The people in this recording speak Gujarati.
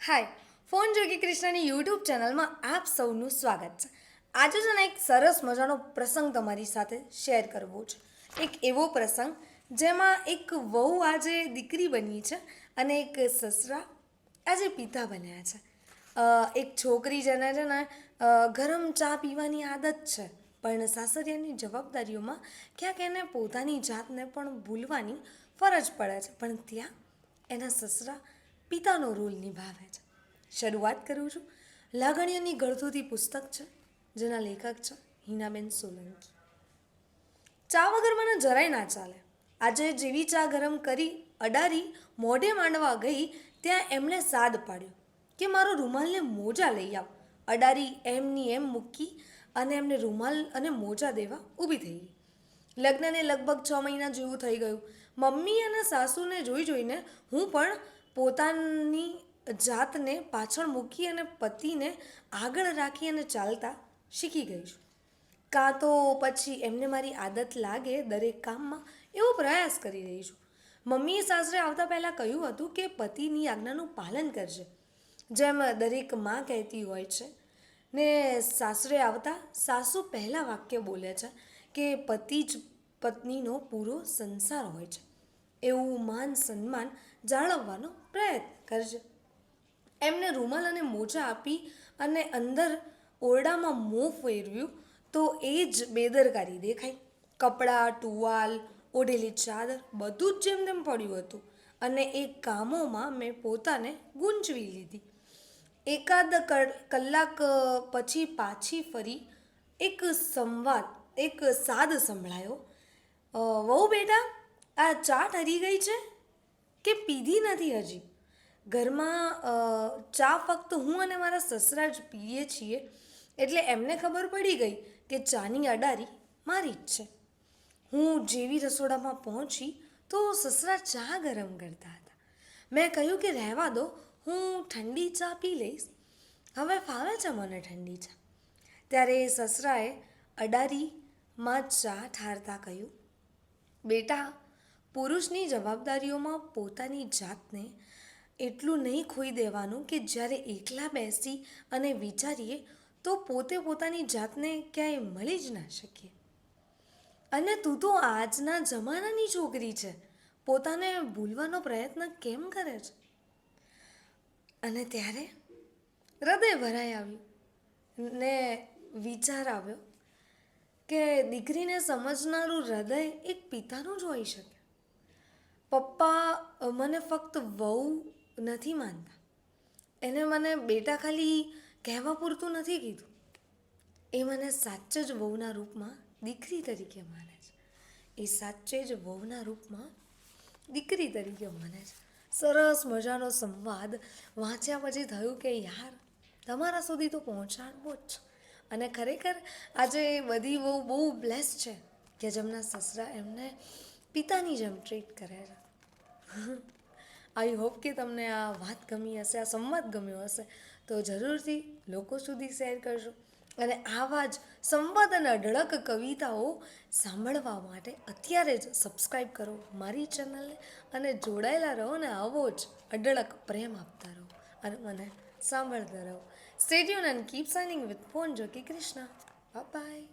હાય, ફોન જોગી કૃષ્ણની યુટ્યુબ ચેનલમાં આપ સૌનું સ્વાગત છે. આજે છે ને એક સરસ મજાનો પ્રસંગ તમારી સાથે શેર કરવો છે. એક એવો પ્રસંગ જેમાં એક વહુ આજે દીકરી બની છે અને એક સસરા આજે પિતા બન્યા છે. એક છોકરી જેને છે ને ગરમ ચા પીવાની આદત છે, પણ સાસરિયાની જવાબદારીઓમાં ક્યાંક એને પોતાની જાતને પણ ભૂલવાની ફરજ પડે છે. પણ ત્યાં એના સસરા પિતાનો રોલ નિભાવે છે. શરૂઆત કરું છું. લાગણીઓની ગળથુથી પુસ્તક છે. જેના લેખક છે હિનાબેન સોલંકી. ચા વગર મને જરાય ના ચાલે. આજે જેવી ચા ગરમ કરી, અડારી, મોઢે માંડવા ગઈ, ત્યાં એમણે સાદ પાડ્યો કે મારો રૂમાલને મોજા લઈ આવ. અડારી એમની એમ મૂકી અને એમને રૂમાલ અને મોજા દેવા ઊભી થઈ ગઈ. લગ્નને લગભગ છ મહિના જેવું થઈ ગયું. મમ્મી અને સાસુને જોઈ જોઈને હું પણ પોતાની જાતને પાછળ મૂકી અને પતિને આગળ રાખી અને ચાલતા શીખી ગઈ છું. કાં તો પછી એમને મારી આદત લાગે દરેક કામમાં એવો પ્રયાસ કરી રહી છું. મમ્મીએ સાસરે આવતા પહેલાં કહ્યું હતું કે પતિની આજ્ઞાનું પાલન કરજે. જેમ દરેકમાં કહેતી હોય છે ને સાસરે આવતા સાસુ પહેલાં વાક્ય બોલે છે કે પતિ જ પત્નીનો પૂરો સંસાર હોય છે. એવું માન સન્માન જાળવવાનો પ્રયત્ન કરજે. એમને રૂમાલ અને મોજા આપી અને અંદર ઓરડામાં મોં ફેરવ્યું તો એ જ બેદરકારી દેખાઈ. કપડાં, ટુવાલ, ઓઢેલી ચાદર બધું જ જેમ તેમ પડ્યું હતું અને એ કામોમાં મેં પોતાને ગુંજવી લીધી. એકાદ કલાક પછી પાછી ફરી એક સંવાદ, એક સાદ સંભળાયો. વહુ બેટા આ ચા ઠરી ગઈ છે? કે પીધી નથી હજી? ઘરમાં ચા ફક્ત હું અને મારા સસરા જ પીએ છીએ, એટલે એમને ખબર પડી ગઈ કે ચાની અડારી મારી જ છે. હું જેવી રસોડામાં પહોંચી તો સસરા ચા ગરમ કરતા હતા. મેં કહ્યું કે રહેવા દો, હું ઠંડી ચા પી લઈશ. હવે ફાવે છે મને ઠંડી ચા? ત્યારે સસરાએ અડારીમાં ચા ઠારતા કહ્યું, બેટા પુરુષની જવાબદારીઓમાં પોતાની જાતને એટલું નહીં ખોઈ દેવાનું કે જ્યારે એકલા બેસી અને વિચારીએ, તો પોતે પોતાની જાતને ક્યાંય મળી જ ના શકીએ અને તું તો આજના જમાનાની છોકરી છે. પોતાને ભૂલવાનો પ્રયત્ન કેમ કરે છે? અને ત્યારે હૃદય ભરાઈ આવ્યું. ને વિચાર આવ્યો કે દીકરીને સમજનારું હૃદય એક પિતાનું જ હોઈ શકે. પપ્પા મને ફક્ત વહુ નથી માનતા. એને મને બેટા ખાલી કહેવા પૂરતું નથી કીધું. એ મને સાચે જ વહુના રૂપમાં દીકરી તરીકે માને છે. એ સાચે જ વહુના રૂપમાં દીકરી તરીકે માને છે. સરસ મજાનો સંવાદ વાંચ્યા પછી થયું કે યાર, તમારા સુધી તો પહોંચાડવો જ છે. અને ખરેખર આજે બધી બહુ બહુ બ્લેસ છે કે જેમના સસરા એમને પિતાની જેમ ટ્રીટ કરે છે. આઈ હોપ કે તમને આ વાત ગમી હશે, આ સંવાદ ગમ્યો હશે. તો જરૂરથી લોકો સુધી શેર કરજો. અને આવા જ સંવાદ અને અઢળક કવિતાઓ સાંભળવા માટે અત્યારે જ સબસ્ક્રાઈબ કરો મારી ચેનલને અને જોડાયેલા રહો ને આવો જ અઢળક પ્રેમ આપતા રહો અને મને સાંભળતા રહો. Stay tuned and keep shining with phone jockey Krishna bye